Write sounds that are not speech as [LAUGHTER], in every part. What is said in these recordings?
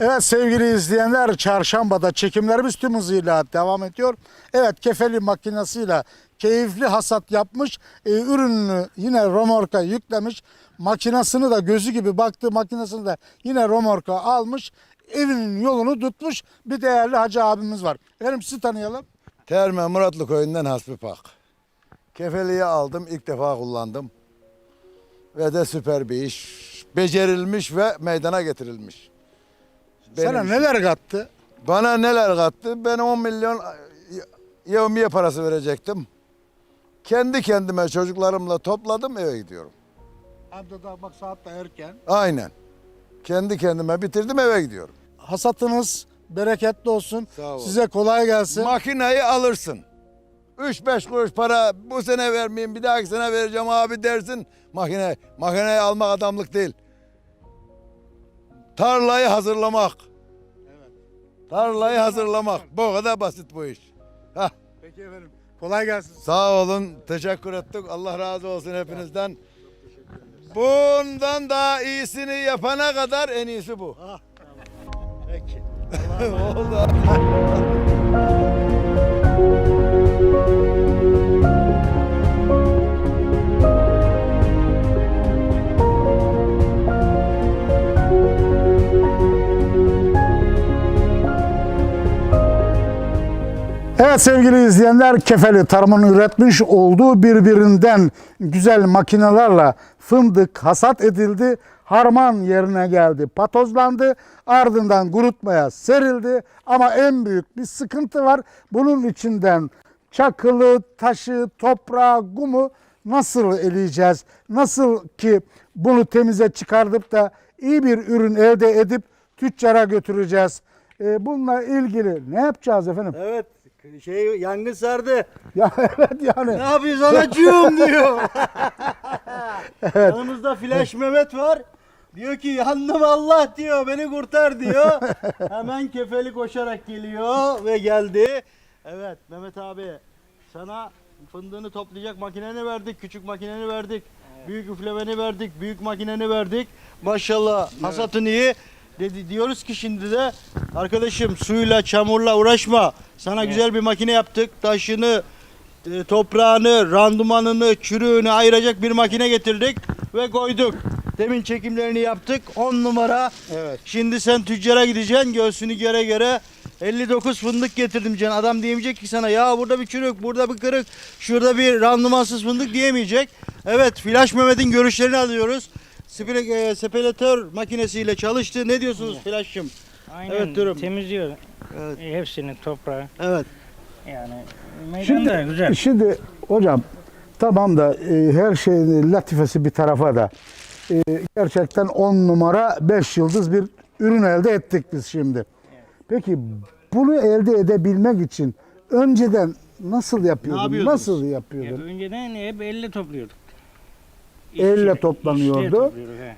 Evet sevgili izleyenler çarşambada çekimlerimiz tüm hızıyla devam ediyor. Evet kefeli makinesiyle keyifli hasat yapmış. e, ürününü yine romorka yüklemiş. Makinesini de gözü gibi baktığı makinesini de yine romorka almış. Evinin yolunu tutmuş bir değerli hacı abimiz var. Efendim sizi tanıyalım. Terme Muratlı köyünden Hasbi Pak. Kefeliği aldım, ilk defa kullandım. Ve de süper bir iş. Becerilmiş ve meydana getirilmiş. Benim Sana neler kattı? Bana neler kattı? Ben 10 milyon yevmiye parası verecektim. Kendi kendime çocuklarımla topladım eve gidiyorum. Abda da bak saat de erken. Aynen. Kendi kendime bitirdim eve gidiyorum. Hasatınız bereketli olsun. Sağ ol. Size kolay gelsin. Makineyi alırsın. 3-5 kuruş para bu sene vermeyeyim bir dahaki sene vereceğim abi dersin. Makine, makineyi almak adamlık değil. Tarlayı hazırlamak. Tarlayı hazırlamak. Bu kadar basit bu iş. Hah. Peki efendim. Kolay gelsin. Sağ olun. Teşekkür ettik. Allah razı olsun hepinizden. Bundan daha iyisini yapana kadar en iyisi bu. Peki. [LAUGHS] Oldu. [LAUGHS] Evet sevgili izleyenler Kefeli Tarım'ın üretmiş olduğu birbirinden güzel makinelerle fındık hasat edildi. Harman yerine geldi, patozlandı. Ardından kurutmaya serildi. Ama en büyük bir sıkıntı var. Bunun içinden çakılı, taşı, toprağı, gumu nasıl eleyeceğiz? Nasıl ki bunu temize çıkartıp da iyi bir ürün elde edip tüccara götüreceğiz? Ee, bununla ilgili ne yapacağız efendim? Evet. Şey yangın sardı. Ya [LAUGHS] evet yani. Ne yapıyorsun anacığım diyor. [LAUGHS] Yanımızda Flash Mehmet var. Diyor ki yandım Allah diyor beni kurtar diyor. [LAUGHS] Hemen kefeli koşarak geliyor ve geldi. Evet Mehmet abi sana fındığını toplayacak makineni verdik, küçük makineni verdik. Büyük üflemeni verdik, büyük makineni verdik. Maşallah hasatın iyi. Dedi, diyoruz ki şimdi de arkadaşım suyla çamurla uğraşma. Sana güzel bir makine yaptık. Taşını, e, toprağını, randumanını, çürüğünü ayıracak bir makine getirdik ve koyduk. Demin çekimlerini yaptık. 10 numara. Evet. Şimdi sen tüccara gideceksin. Göğsünü göre göre 59 fındık getirdim can. Adam diyemeyecek ki sana ya burada bir çürük, burada bir kırık, şurada bir randımansız fındık diyemeyecek. Evet Flash Mehmet'in görüşlerini alıyoruz. Spire, e, separatör makinesiyle çalıştı. Ne diyorsunuz Flash'cığım? Aynen Evet, durum. temizliyor Evet. e, hepsini toprağı. Evet. Yani meydan da güzel. Şimdi hocam tamam da e, her şeyin latifesi bir tarafa da e, gerçekten 10 numara 5 yıldız bir ürün elde ettik biz şimdi. Peki bunu elde edebilmek için önceden nasıl yapıyordun? yapıyordunuz? Nasıl Ya yapıyordun? önceden hep elle topluyorduk. Elle toplanıyordu.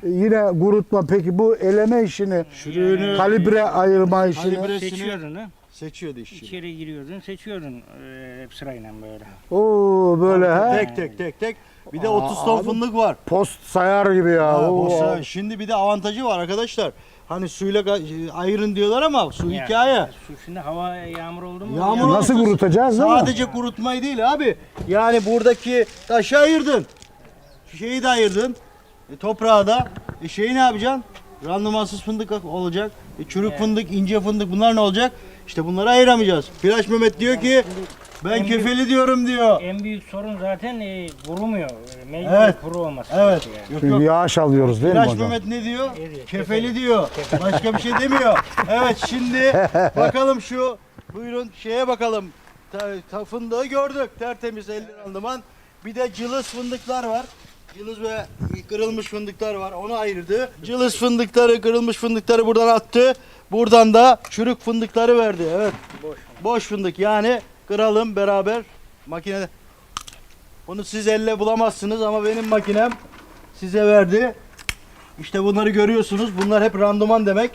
E, Yine kurutma peki bu eleme işini, Çürüğünü kalibre ayırma işini. Seçiyordun ha. seçiyordu işçi. İçeri giriyordun, seçiyordun e, hep sırayla böyle. Oo böyle ha. Tek tek tek tek. Bir de 30 ton abi. fındık var. Post sayar gibi ya. Ha, Oo. boşa- Şimdi bir de avantajı var arkadaşlar. Hani suyla ga- ayırın diyorlar ama su Ya, hikaye. Su şimdi hava yağmur oldu mu? Yağmur yani- Nasıl kurutacağız değil mi? Sadece kurutmayı değil abi. Yani buradaki taşı ayırdın. Şeyi de ayırdın. E, toprağı da. E, şeyi ne yapacaksın? Randımansız fındık olacak. E, çürük fındık, ince fındık bunlar ne olacak? İşte bunları ayıramayacağız. Flash Mehmet diyor ki ben büyük- kefeli diyorum diyor. En büyük sorun zaten e, kurumuyor. E, Mecbur Evet. kuru olması. Evet. gerekiyor Yok Çünkü yok. yağış alıyoruz değil mi Flash hocam? Mehmet ne diyor? Ne diyor? Kefeli diyor. Başka bir şey demiyor. Evet şimdi [LAUGHS] bakalım şu buyurun şeye bakalım. Ta, ta- fındığı gördük. Tertemiz 50 randıman. Bir de cılız fındıklar var. Cılız ve kırılmış fındıklar var. Onu ayırdı. Cılız fındıkları, kırılmış fındıkları buradan attı. Buradan da çürük fındıkları verdi. Evet. Boş, Boş fındık. Yani kıralım beraber makinede. Bunu siz elle bulamazsınız ama benim makinem size verdi. İşte bunları görüyorsunuz. Bunlar hep randıman demek.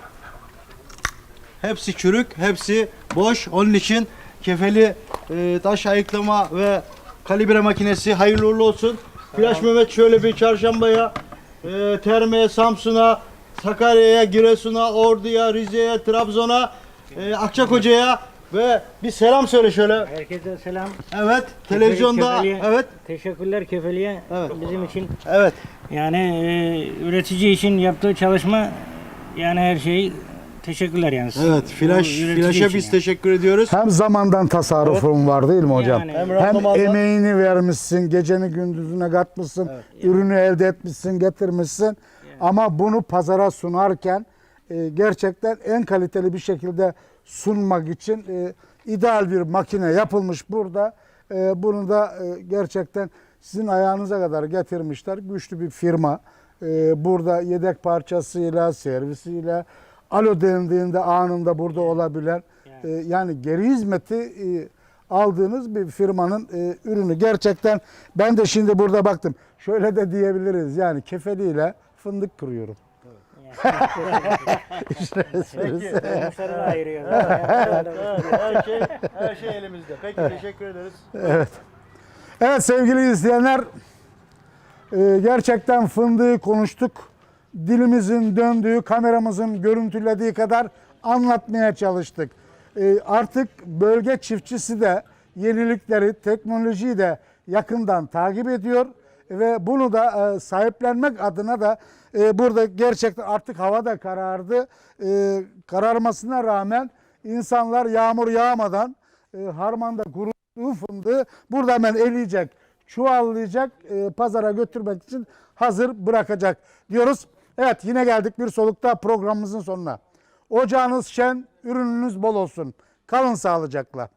Hepsi çürük, hepsi boş. Onun için kefeli e, taş ayıklama ve kalibre makinesi hayırlı uğurlu olsun. Flash Mehmet şöyle bir çarşambaya, e, Terme'ye, Samsun'a, Sakarya'ya, Giresun'a, Ordu'ya, Rize'ye, Trabzon'a, e, Akçakoca'ya ve bir selam söyle şöyle. Herkese selam. Evet, televizyonda Kefeliye- evet, Teşekkürler Kefeli'ye Evet. bizim için. evet. Yani e, üretici için yaptığı çalışma yani her şey teşekkürler yani. Evet, Flash, Bu üretici Flash'a için biz yani. teşekkür ediyoruz. Hem zamandan tasarrufun var değil mi hocam? Yani. Hem Hem randımandan- emeğini vermişsin, geceni gündüzüne katmışsın, ürünü elde etmişsin, getirmişsin. Ama bunu pazara sunarken e, gerçekten en kaliteli bir şekilde sunmak için e, ideal bir makine yapılmış burada. E, bunu da e, gerçekten sizin ayağınıza kadar getirmişler. Güçlü bir firma. E, burada yedek parçasıyla, servisiyle, alo dendiğinde anında burada olabilen e, yani geri hizmeti e, aldığınız bir firmanın e, ürünü. Gerçekten ben de şimdi burada baktım. Şöyle de diyebiliriz yani kefeliyle fındık kırıyorum. Da ayırıyoruz. Evet, her şey her şey elimizde. Peki teşekkür ederiz. Evet sevgili izleyenler e, gerçekten fındığı konuştuk. Dilimizin döndüğü, kameramızın görüntülediği kadar anlatmaya çalıştık. E, Artık bölge çiftçisi de yenilikleri, teknolojiyi de yakından takip ediyor ve bunu da e, sahiplenmek adına da e, burada gerçekten artık hava da karardı. E, Kararmasına rağmen insanlar yağmur yağmadan harmanda kuruttuğu fındığı burada hemen eleyecek, çuvallayacak, pazara götürmek için hazır bırakacak diyoruz. Evet yine geldik bir solukta programımızın sonuna. Ocağınız şen, ürününüz bol olsun. Kalın sağlıcakla.